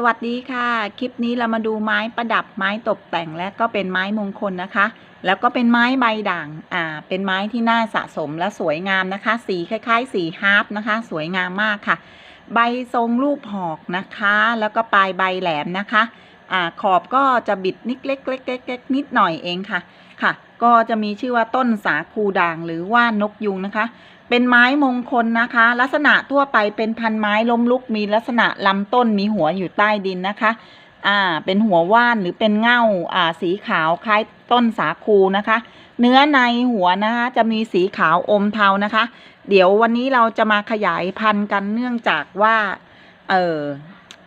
สวัสดีค่ะ คลิปนี้เรามาดูไม้ประดับไม้ตกแต่งและก็เป็นไม้มงคลนะคะ แล้วก็เป็นไม้ใบด่างอ่าเป็นไม้ที่น่าสะสมและสวยงามนะคะ สีคล้ายๆ สีฮาร์ปนะคะ สวยงามมากค่ะ ใบทรงรูปหอกนะคะ แล้วก็ปลายใบแหลมนะคะ อ่าขอบก็จะบิดนิดเล็กๆๆๆนิดหน่อยเองค่ะค่ะ ก็จะมีชื่อว่าต้นสาคูด่างหรือว่านกยุงนะคะ เป็นไม้มงคลนะคะ ลักษณะทั่วไปเป็นพันไม้ล้มลุกมีลักษณะลำต้นมีหัวอยู่ใต้ดินนะคะอ่าเป็นหัวว่านหรือเป็นเง่าอ่าสีขาวคล้ายต้นสาคูนะคะ เนื้อในหัวนะคะจะมีสีขาวอมเทานะคะ เดี๋ยววันนี้เราจะมาขยายพันธุ์กันเนื่องจากว่าเออ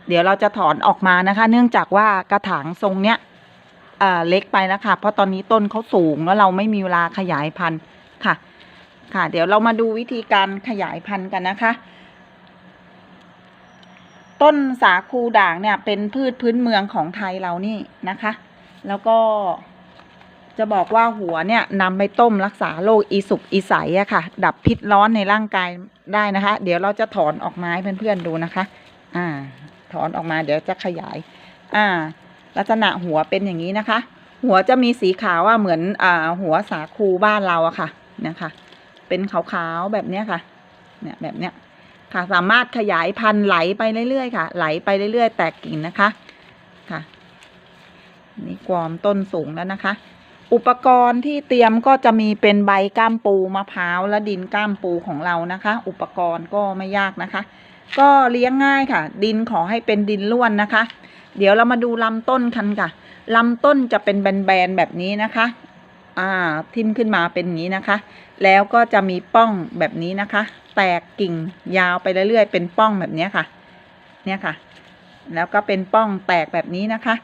เดี๋ยวเราจะถอนออกมานะคะ เนื่องจากว่ากระถางทรงเนี้ยอ่าเล็กไปแล้วค่ะเพราะตอนนี้ต้นเขาสูงแล้วเราไม่มีเวลาขยายพันธุ์ค่ะ ค่ะ เดี๋ยวเรามาดูวิธีการขยายพันธุ์กันนะคะ ต้นสาคูด่างเนี่ย เป็นพืชพื้นเมืองของไทยเรานี่นะคะ แล้วก็จะบอกว่าหัวเนี่ยนำไปต้มรักษาโรคอีสุกอีใสอะค่ะ ดับพิษร้อนในร่างกายได้นะคะ เดี๋ยวเราจะถอนออกมาให้เพื่อนๆดูนะคะ อ่า ถอนออกมาเดี๋ยวจะขยาย อ่า ลักษณะหัวเป็นอย่างนี้นะคะ หัวจะมีสีขาวว่าเหมือนอ่าหัวสาคูบ้านเราอะค่ะนะคะเป็นขาวๆแบบเนี้ยค่ะ เนี่ยแบบเนี้ยค่ะสามารถขยายพันธุ์ไหลไปเรื่อยๆค่ะ ไหลไปเรื่อยๆ แตกกิ่งนะคะค่ะ นี่กวอมต้นสูงแล้วนะคะ อุปกรณ์ที่เตรียมก็จะมีเป็นใบก้ามปูมะพร้าวและดินก้ามปูของเรานะคะ อุปกรณ์ก็ไม่ยากนะคะ ก็เลี้ยงง่ายค่ะ ดินขอให้เป็นดินล้วนนะคะ เดี๋ยวเรามาดูลำต้นกันค่ะลำต้นจะเป็นแบนๆแบบนี้นะคะอ่าทิ่มขึ้นมาเป็นอย่างนี้นะคะ แล้วก็จะมีป้องแบบนี้นะคะ แตกกิ่งยาวไปเรื่อยๆ เป็นป้องแบบนี้ค่ะ เนี่ยค่ะ แล้วก็เป็นป้องแตกแบบนี้นะคะ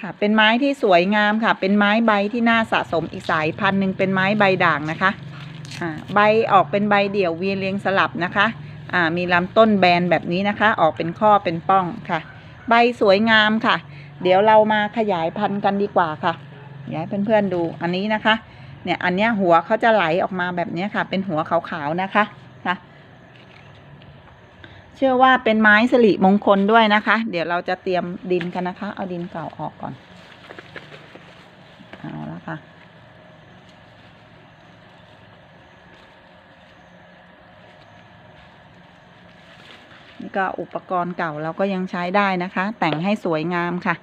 ค่ะ เป็นไม้ที่สวยงามค่ะ เป็นไม้ใบที่น่าสะสมอีกสายพันธุ์หนึ่งเป็นไม้ใบด่างนะคะอ่าใบออกเป็นใบเดี่ยวเวียนเรียงสลับนะคะอ่ามีลำต้นแบนแบบนี้นะคะ ออกเป็นข้อเป็นป้องค่ะ ใบสวยงามค่ะ เดี๋ยวเรามาขยายพันธุ์กันดีกว่าค่ะอยากให้เพื่อนๆดูอันนี้นะคะ เนี่ยอันเนี้ยหัวเขาจะไหลออกมาแบบนี้ค่ะ เป็นหัวขาวๆนะคะ เชื่อว่าเป็นไม้สิริมงคลด้วยนะคะ เดี๋ยวเราจะเตรียมดินกันนะคะ เอาดินเก่าออกก่อน เอาแล้วค่ะ นี่ก็อุปกรณ์เก่าเราก็ยังใช้ได้นะคะ แต่งให้สวยงามค่ะ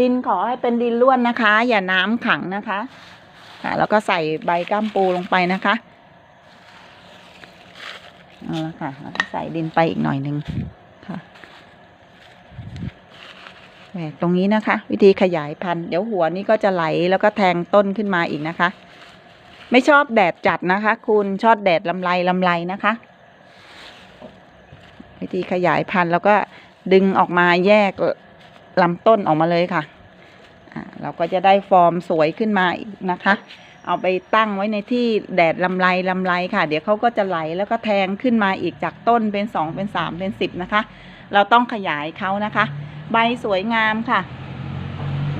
ดินขอให้เป็นดินล้วนนะคะ อย่าน้ำขังนะคะค่ะแล้วก็ใส่ใบก้ามปูลงไปนะคะ เอาละค่ะแล้วก็ใส่ดินไปอีกหน่อยหนึ่งค่ะแหวกตรงนี้นะคะ วิธีขยายพันธุ์เดี๋ยวหัวนี้ก็จะไหลแล้วก็แทงต้นขึ้นมาอีกนะคะ ไม่ชอบแดดจัดนะคะ คุณชอบแดดลำไรลำไรนะคะ วิธีขยายพันธุ์แล้วก็ดึงออกมาแยกลำต้นออกมาเลยค่ะเราก็จะได้ฟอร์มสวยขึ้นมาอีกนะคะ เอาไปตั้งไว้ในที่แดดลำไรลำไรค่ะ เดี๋ยวเขาก็จะไหลแล้วก็แทงขึ้นมาอีกจากต้นเป็นสองเป็นสามเป็นสิบนะคะ เราต้องขยายเขานะคะ ใบสวยงามค่ะ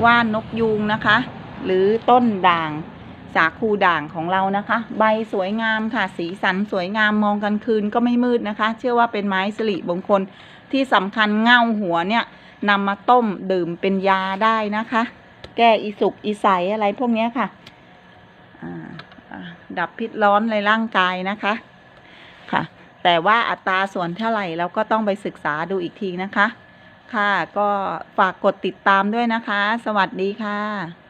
ว่านนกยูงนะคะ หรือต้นด่างสาคูด่างของเรานะคะ ใบสวยงามค่ะ สีสันสวยงามมองกลางคืนก็ไม่มืดนะคะ เชื่อว่าเป็นไม้สิริมงคลที่สำคัญเง่าหัวเนี่ยนำมาต้มดื่มเป็นยาได้นะคะ แก้อีสุกอีใสอะไรพวกนี้ค่ะ ดับพิษร้อนในร่างกายนะคะค่ะ แต่ว่าอัตราส่วนเท่าไหร่เราก็ต้องไปศึกษาดูอีกทีนะคะ ค่ะก็ฝากกดติดตามด้วยนะคะ สวัสดีค่ะ